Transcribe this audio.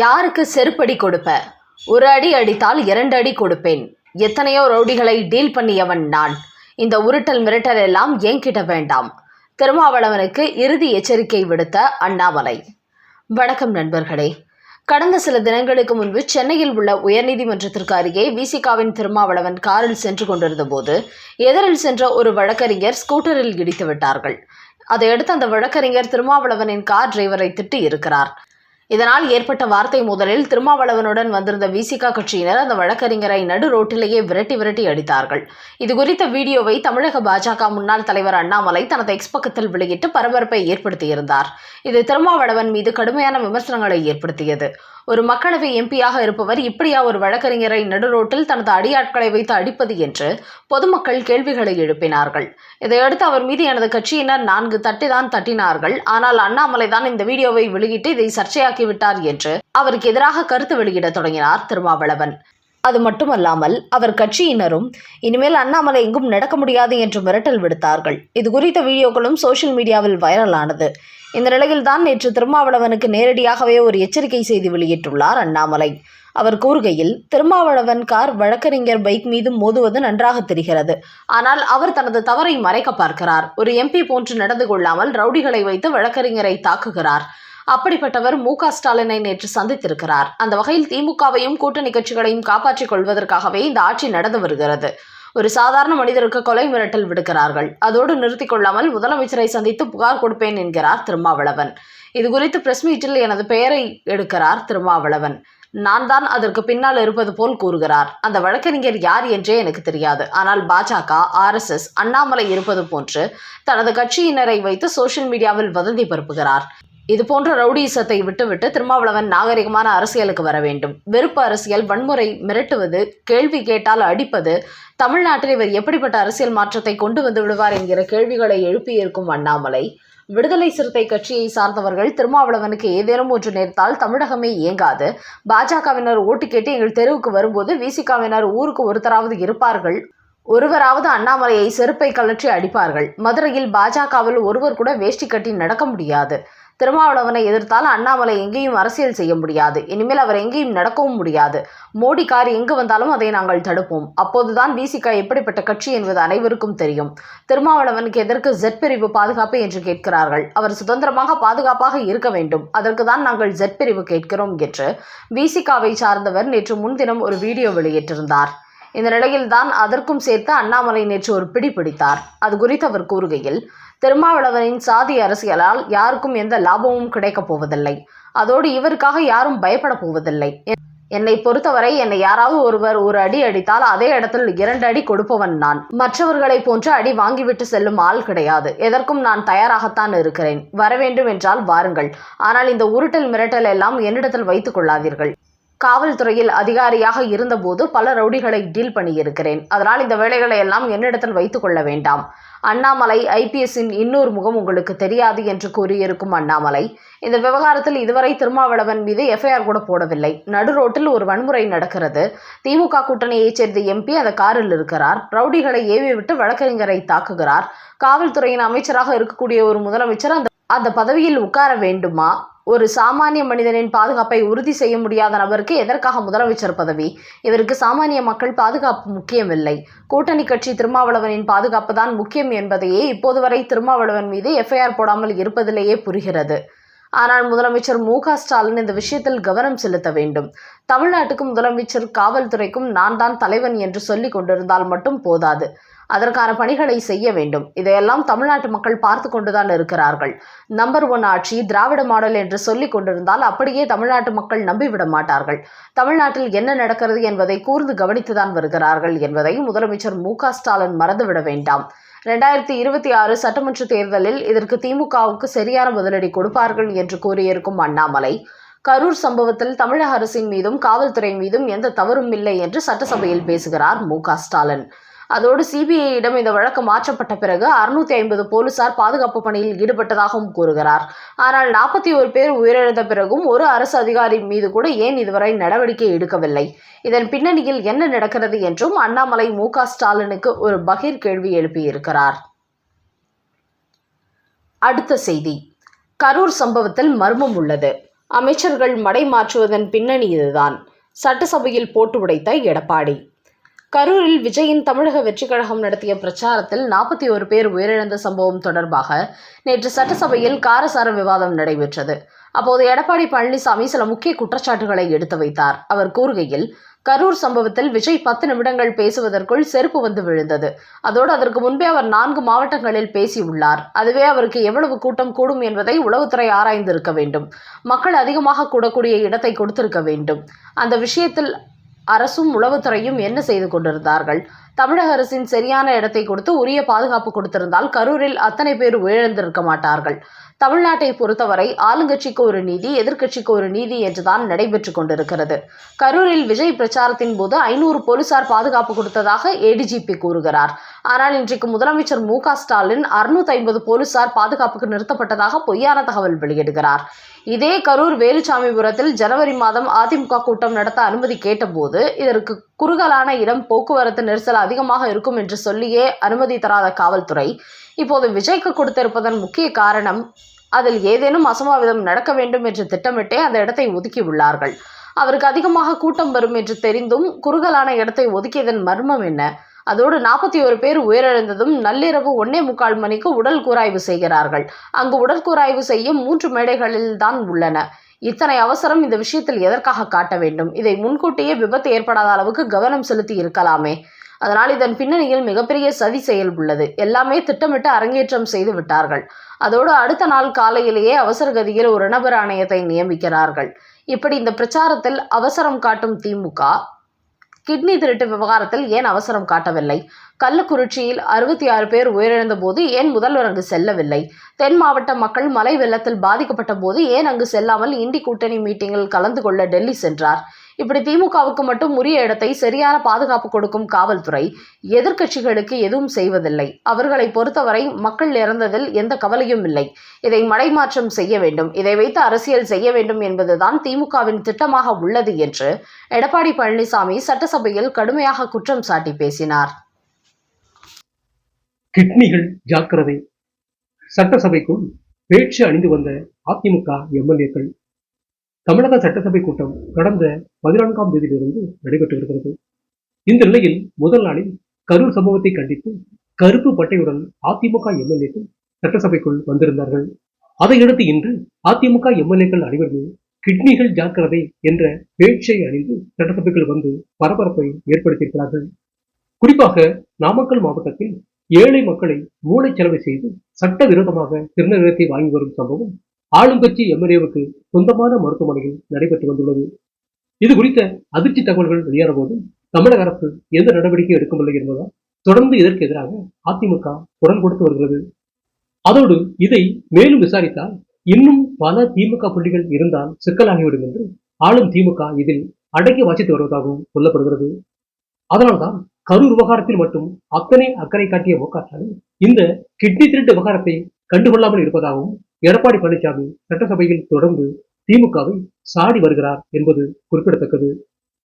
யாருக்கு செருப்படி கொடுப்ப? ஒரு அடி அடித்தால் இரண்டு அடி கொடுப்பேன். எத்தனையோ ரவுடிகளை டீல் பண்ணியவன் நான். இந்த உருட்டல் மிரட்டல் எல்லாம் என்கிட்ட வேண்டாம். திருமாவளவனுக்கு இறுதி எச்சரிக்கை விடுத்த அண்ணாமலை. வணக்கம் நண்பர்களே. கடந்த சில தினங்களுக்கு முன்பு சென்னையில் உள்ள உயர்நீதிமன்றத்திற்கு அருகே விசிகாவின் திருமாவளவன் காரில் சென்று கொண்டிருந்த போது எதிரில் சென்ற ஒரு வழக்கறிஞர் ஸ்கூட்டரில் இடித்து விட்டார்கள் அதையடுத்து அந்த வழக்கறிஞர் திருமாவளவனின் கார் டிரைவரை திட்டி இருக்கிறார். இதனால் ஏற்பட்ட வார்த்தை முதலில் திருமாவளவனுடன் வந்திருந்த விசிகா கட்சியினர் அந்த வழக்கறிஞரை நடு ரோட்டிலேயே விரட்டி விரட்டி அடித்தார்கள். இது குறித்த வீடியோவை தமிழக பாஜக முன்னாள் தலைவர் அண்ணாமலை தனது எக்ஸ் பக்கத்தில் வெளியிட்டு பரபரப்பை ஏற்படுத்தியிருந்தார். இது திருமாவளவன் மீது கடுமையான விமர்சனங்களை ஏற்படுத்தியது. ஒரு மக்களவை எம்பியாக இருப்பவர் இப்படியா ஒரு வழக்கறிஞரை நடு ரோட்டில் தனது அடியாட்களை வைத்து அடிப்பது என்று பொதுமக்கள் கேள்விகளை எழுப்பினார்கள். இதையடுத்து அவர் மீது எனது கட்சியினர் நான்கு தட்டிதான் தட்டினார்கள். ஆனால் அண்ணாமலை தான் இந்த வீடியோவை வெளியிட்டு இதை சர்ச்சையாக்கி விட்டார் என்று அவருக்கு எதிராக கருத்து வெளியிட தொடங்கினார் திருமாவளவன். அது மட்டுமல்லாமல் அவர் கட்சியினரும் இனிமேல் அண்ணாமலை எங்கும் நடக்க முடியாது என்று மிரட்டல் விடுத்தார்கள். இது குறித்த வீடியோக்களும் சோஷியல் மீடியாவில் வைரலானது. இந்த நிலையில்தான் நேற்று திருமாவளவனுக்கு நேரடியாகவே ஒரு எச்சரிக்கை செய்தி வெளியிட்டுள்ளார் அண்ணாமலை. அவர் கூறுகையில் திருமாவளவன் கார் வழக்கறிஞர் பைக் மீது மோதுவது நன்றாக தெரிகிறது. ஆனால் அவர் தனது தவறை மறைக்க பார்க்கிறார். ஒரு எம்பி போன்று நடந்து கொள்ளாமல் ரவுடிகளை வைத்து வழக்கறிஞரை தாக்குகிறார். அப்படிப்பட்டவர் மு க ஸ்டாலினை நேற்று சந்தித்திருக்கிறார். அந்த வகையில் திமுகவையும் கூட்டணி கட்சிகளையும் காப்பாற்றிக் கொள்வதற்காகவே இந்த ஆட்சி நடந்து வருகிறது. ஒரு சாதாரண மனிதருக்கு கொலை மிரட்டல் விடுக்கிறார்கள். அதோடு நிறுத்திக் கொள்ளாமல் முதலமைச்சரை சந்தித்து புகார் கொடுப்பேன் என்கிறார் திருமாவளவன். இது குறித்து பிரஸ் மீட்டில் எனது பெயரை எடுக்கிறார் திருமாவளவன். நான் தான் அதற்கு பின்னால் இருப்பது போல் கூறுகிறார். அந்த வழக்கறிஞர் யார் என்றே எனக்கு தெரியாது. ஆனால் பாஜக ஆர்எஸ்எஸ் அண்ணாமலை இருப்பது போன்று தனது கட்சியினரை வைத்து சோஷியல் மீடியாவில் வதந்தி பரப்புகிறார். இது போன்ற ரவுடிசத்தை விட்டுவிட்டு திருமாவளவன் நாகரிகமான அரசியலுக்கு வர வேண்டும். வெறுப்பு அரசியல் வன்முறை மிரட்டுவது கேள்வி கேட்டால் அடிப்பது தமிழ்நாட்டில் இவர் எப்படிப்பட்ட அரசியல் மாற்றத்தை கொண்டு வந்து விடுவார் என்கிற கேள்விகளை எழுப்பியிருக்கும் அண்ணாமலை விடுதலை சிறுத்தை கட்சியை சார்ந்தவர்கள் திருமாவளவனுக்கு ஏதேனும் ஒன்று நேர்த்தால் தமிழகமே இயங்காது. பாஜகவினர் ஓட்டு கேட்டு எங்கள் தெருவுக்கு வரும்போது விசிகாவினர் ஊருக்கு ஒருத்தராவது இருப்பார்கள். ஒருவராவது அண்ணாமலையை செருப்பை கழற்றி அடிப்பார்கள். மதுரையில் பாஜகவில் ஒருவர் கூட வேஷ்டி கட்டி நடக்க முடியாது. திருமாவளவனை எதிர்த்தால் அண்ணாமலை எங்கேயும் அரசியல் செய்ய முடியாது. இனிமேல் அவர் எங்கேயும் நடக்கவும் முடியாது. மோடி கார் எங்கு வந்தாலும் அதை நாங்கள் தடுப்போம். அப்போதுதான் விசிகா எப்படிப்பட்ட கட்சி என்பது அனைவருக்கும் தெரியும். திருமாவளவனுக்கு எதற்கு ஜெட் பிரிவு பாதுகாப்பு என்று கேட்கிறார்கள். அவர் சுதந்திரமாக பாதுகாப்பாக இருக்க வேண்டும். அதற்கு தான் நாங்கள் ஜெட் பிரிவு கேட்கிறோம் என்று விசிகாவை சார்ந்தவர் நேற்று முன்தினம் ஒரு வீடியோ வெளியிட்டிருந்தார். இந்த நிலையில்தான் அதற்கும் சேர்த்து அண்ணாமலை நேற்று ஒரு பிடி பிடித்தார். அது குறித்து அவர் கூறுகையில் திருமாவளவனின் சாதி அரசியலால் யாருக்கும் எந்த லாபமும் கிடைக்கப் போவதில்லை. அதோடு இவருக்காக யாரும் பயப்பட போவதில்லை. என்னை பொறுத்தவரை என்னை யாராவது ஒருவர் ஒரு அடி அடித்தால் அதே இடத்தில் இரண்டு அடி கொடுப்பவன் நான். மற்றவர்களை போன்று அடி வாங்கிவிட்டு செல்லும் ஆள் கிடையாது. எதற்கும் நான் தயாராகத்தான் இருக்கிறேன். வர வேண்டும் என்றால் வாருங்கள். ஆனால் இந்த உருட்டல் மிரட்டல் எல்லாம் என்னிடத்தில் வைத்துக் கொள்ளாதீர்கள். காவல்துறையில் அதிகாரியாக இருந்தபோது பல ரவுடிகளை டீல் பண்ணியிருக்கிறேன். அதனால் இந்த வேலைகளை எல்லாம் என்னிடத்தில் வைத்துக் கொள்ள வேண்டாம். அண்ணாமலை ஐபிஎஸ்ஸின் இன்னொரு முகம் உங்களுக்கு தெரியாது என்று கூறியிருக்கும் அண்ணாமலை இந்த விவகாரத்தில் இதுவரை திருமாவளவன் மீது எஃப்ஐஆர் கூட போடவில்லை. நடு ரோட்டில் ஒரு வன்முறை நடக்கிறது. திமுக கூட்டணியைச் சேர்ந்த எம்பி அந்த காரில் இருக்கிறார். ரவுடிகளை ஏவி விட்டு வழக்கறிஞரை தாக்குகிறார். காவல்துறையின் அமைச்சராக இருக்கக்கூடிய ஒரு முதலமைச்சர் அந்த அந்த பதவியில் உட்கார வேண்டுமா? ஒரு சாமானிய மனிதனின் பாதுகாப்பை உறுதி செய்ய முடியாத நபருக்கு எதற்காக முதலமைச்சர் பதவி? இவருக்கு சாமானிய மக்கள் பாதுகாப்பு முக்கியமில்லை. கூட்டணி கட்சி திருமாவளவனின் பாதுகாப்பு தான் முக்கியம் என்பதையே இப்போது வரை திருமாவளவன் மீது எஃப்ஐஆர் போடாமல் இருப்பதிலேயே புரிகிறது. ஆனால் முதலமைச்சர் மு க ஸ்டாலின் இந்த விஷயத்தில் கவனம் செலுத்த வேண்டும். தமிழ்நாட்டுக்கும் முதலமைச்சர் காவல்துறைக்கும் நான் தான் தலைவன் என்று சொல்லிக் கொண்டிருந்தால் மட்டும் போதாது. அதற்கான பணிகளை செய்ய வேண்டும். இதையெல்லாம் தமிழ்நாட்டு மக்கள் பார்த்து கொண்டுதான் இருக்கிறார்கள். நம்பர் ஒன் ஆட்சி திராவிட மாடல் என்று சொல்லிக் கொண்டிருந்தால் அப்படியே தமிழ்நாட்டு மக்கள் நம்பிவிட மாட்டார்கள். தமிழ்நாட்டில் என்ன நடக்கிறது என்பதை கூர்ந்து கவனித்துதான் வருகிறார்கள் என்பதை முதலமைச்சர் மு க ஸ்டாலின் மறந்துவிட வேண்டாம். ரெண்டாயிரத்தி இருபத்தி ஆறு சட்டமன்ற தேர்தலில் இதற்கு திமுகவுக்கு சரியான பதிலடி கொடுப்பார்கள் என்று கூறியிருக்கும் அண்ணாமலை கரூர் சம்பவத்தில் தமிழக அரசின் மீதும் காவல்துறை மீதும் எந்த தவறும் இல்லை என்று சட்டசபையில் பேசுகிறார் மு ஸ்டாலின். அதோடு சிபிஐயிடம் இந்த வழக்கு மாற்றப்பட்ட பிறகு அறுநூத்தி ஐம்பது போலீசார் பாதுகாப்பு பணியில் ஈடுபட்டதாகவும் கூறுகிறார். ஆனால் நாற்பத்தி ஒரு பேர் உயிரிழந்த பிறகும் ஒரு அரசு அதிகாரி மீது கூட ஏன் இதுவரை நடவடிக்கை எடுக்கவில்லை? இதன் பின்னணியில் என்ன நடக்கிறது என்றும் அண்ணாமலை மு ஸ்டாலினுக்கு ஒரு பகீர் கேள்வி எழுப்பியிருக்கிறார். அடுத்த செய்தி. கரூர் சம்பவத்தில் மர்மம் உள்ளது. அமைச்சர்கள் மடை மாற்றுவதன் பின்னணி இதுதான். சட்டசபையில் போட்டு உடைத்த எடப்பாடி. கரூரில் விஜயின் தமிழக வெற்றிக் கழகம் நடத்திய பிரச்சாரத்தில் நாற்பத்தி ஒரு பேர் உயிரிழந்த சம்பவம் தொடர்பாக நேற்று சட்டசபையில் காரசார விவாதம் நடைபெற்றது. அப்போது எடப்பாடி பழனிசாமி சில முக்கிய குற்றச்சாட்டுகளை எடுத்து வைத்தார். அவர் கூறுகையில் கரூர் சம்பவத்தில் விஜய் பத்து நிமிடங்கள் பேசுவதற்குள் செருப்பு வந்து விழுந்தது. அதோடு அதற்கு முன்பே அவர் நான்கு மாவட்டங்களில் பேசியுள்ளார். அதுவே அவருக்கு எவ்வளவு கூட்டம் கூடும் என்பதை உளவுத்துறை ஆராய்ந்திருக்க வேண்டும். மக்கள் அதிகமாக கூடக்கூடிய இடத்தை கொடுத்திருக்க வேண்டும். அந்த விஷயத்தில் அரசும் உளவுத்துறையும் என்ன செய்து கொண்டிருந்தார்கள்? தமிழக அரசின் சரியான இடத்தை கொடுத்து உரிய பாதுகாப்பு கொடுத்திருந்தால் கரூரில் அத்தனை பேர் உயிரிழந்திருக்க மாட்டார்கள். தமிழ்நாட்டை பொறுத்தவரை ஆளுங்கட்சிக்கு ஒரு நீதி எதிர்க்கட்சிக்கு ஒரு நீதி என்றுதான் நடைபெற்று கொண்டிருக்கிறது. கரூரில் விஜய் பிரச்சாரத்தின் போது ஐநூறு போலீசார் பாதுகாப்பு கொடுத்ததாக ஏடிஜிபி கூறுகிறார். ஆனால் இன்றைக்கு முதலமைச்சர் மு க ஸ்டாலின் அறுநூத்தி ஐம்பது போலீசார் பாதுகாப்புக்கு நிறுத்தப்பட்டதாக பொய்யான தகவல் வெளியிடுகிறார். இதே கரூர் வேலுச்சாமிபுரத்தில் ஜனவரி மாதம் அதிமுக கூட்டம் நடத்த அனுமதி கேட்டபோது இதற்கு குறுகலான இடம் போக்குவரத்து நெரிசல் அதிகமாக இருக்கும் என்று சொல்லியே அனுமதி தராத காவல்துறை இப்போது விஜய்க்கு கொடுத்திருப்பதன் முக்கிய காரணம் அதில் ஏதேனும் அசம்பாவிதம் நடக்க வேண்டும் என்று திட்டமிட்டே அந்த இடத்தை ஒதுக்கியுள்ளார்கள். அவருக்கு அதிகமாக கூட்டம் வரும் என்று தெரிந்தும் குறுகலான இடத்தை ஒதுக்கியதன் மர்மம் என்ன? அதோடு நாற்பத்தி ஒரு பேர் உயிரிழந்ததும் நள்ளிரவு ஒன்னே முக்கால் மணிக்கு உடல் கூராய்வு செய்கிறார்கள். அங்கு உடல் கூராய்வு செய்ய மூன்று மேடைகளில் தான் உள்ளன. இத்தனை அவசரம் இந்த விஷயத்தில் எதற்காக காட்ட வேண்டும்? இதை முன்கூட்டியே விபத்து ஏற்படாத அளவுக்கு கவனம் செலுத்தி இருக்கலாமே. அதனால் இதன் பின்னணியில் மிகப்பெரிய சதி செயல் உள்ளது. எல்லாமே திட்டமிட்டு அரங்கேற்றம் செய்து விட்டார்கள். அதோடு அடுத்த நாள் காலையிலேயே அவசர கதியில் ஒரு நபர் ஆணையத்தை நியமிக்கிறார்கள். இப்படி இந்த பிரச்சாரத்தில் அவசரம் காட்டும் திமுக கிட்னி திருட்டு விவகாரத்தில் ஏன் அவசரம் காட்டவில்லை? கள்ளக்குறிச்சியில் அறுபத்தி ஆறு பேர் உயிரிழந்த போது ஏன் முதல்வர் அங்கு செல்லவில்லை? தென் மாவட்ட மக்கள் மழை வெள்ளத்தில் பாதிக்கப்பட்ட போது ஏன் அங்கு செல்லாமல் இண்டி கூட்டணி மீட்டிங்கில் கலந்து கொள்ள டெல்லி சென்றார்? இப்படி திமுகவுக்கு மட்டும் உரிய இடத்தை சரியான பாதுகாப்பு கொடுக்கும் காவல்துறை எதிர்க்கட்சிகளுக்கு எதுவும் செய்வதில்லை. அவர்களை பொறுத்தவரை மக்கள் இறந்ததில் எந்த கவலையும் இல்லை. இதை மடைமாற்றம் செய்ய வேண்டும். இதை வைத்து அரசியல் செய்ய வேண்டும் என்பதுதான் திமுகவின் திட்டமாக உள்ளது என்று எடப்பாடி பழனிசாமி சட்டசபையில் கடுமையாக குற்றம் சாட்டி பேசினார். கிட்னிகள் ஜாக்கிரதை. சட்டசபைக்குள் பேச்சு அணிந்து வந்த அதிமுக எம்எல்ஏக்கள் தமிழக சட்டசபை கூட்டம் கடந்த பதினான்காம் தேதியிலிருந்து நடைபெற்று வருகிறது இந்த நிலையில் முதல் நாளில் கரூர் சம்பவத்தை கண்டித்து கருப்பு பட்டையுடன் அதிமுக எம்எல்ஏக்கள் சட்டசபைக்குள் வந்திருந்தார்கள். அதையடுத்து இன்று அதிமுக எம்எல்ஏக்கள் அனைவருமே கிட்னிகள் ஜாக்கிரதை என்ற பேச்சை அணிந்து சட்டசபைக்குள் வந்து பரபரப்பை ஏற்படுத்தியிருக்கிறார்கள். குறிப்பாக நாமக்கல் மாவட்டத்தில் ஏழை மக்களை மூளைச்சலவை செய்து சட்டவிரோதமாக திருநகரத்தை வாங்கி வரும் சம்பவம் ஆளுங்கட்சி எம்எல்ஏவுக்கு சொந்தமான மருத்துவமனையில் நடைபெற்று வந்துள்ளது. இது குறித்த அதிர்ச்சி தகவல்கள் வெளியான போதும் தமிழக அரசு எந்த நடவடிக்கை எடுக்கவில்லை என்பதால் தொடர்ந்து இதற்கு எதிராக அதிமுக குரல் கொடுத்து வருகிறது. அதோடு இதை மேலும் விசாரித்தால் இன்னும் பல திமுக புள்ளிகள் இருந்தால் சிக்கலாகிவிடும் என்று ஆளும் திமுக இதில் அடக்கி வாசித்து வருவதாகவும் சொல்லப்படுகிறது. அதனால்தான் கரூர் விவகாரத்தில் மட்டும் அத்தனை அக்கறை காட்டிய மு இந்த கிட்னி திருட்டு விவகாரத்தை கண்டுகொள்ளாமல் இருப்பதாகவும் எடப்பாடி பழனிசாமி சட்டசபையில் தொடர்ந்து திமுகவை சாடி வருகிறார் என்பது குறிப்பிடத்தக்கது.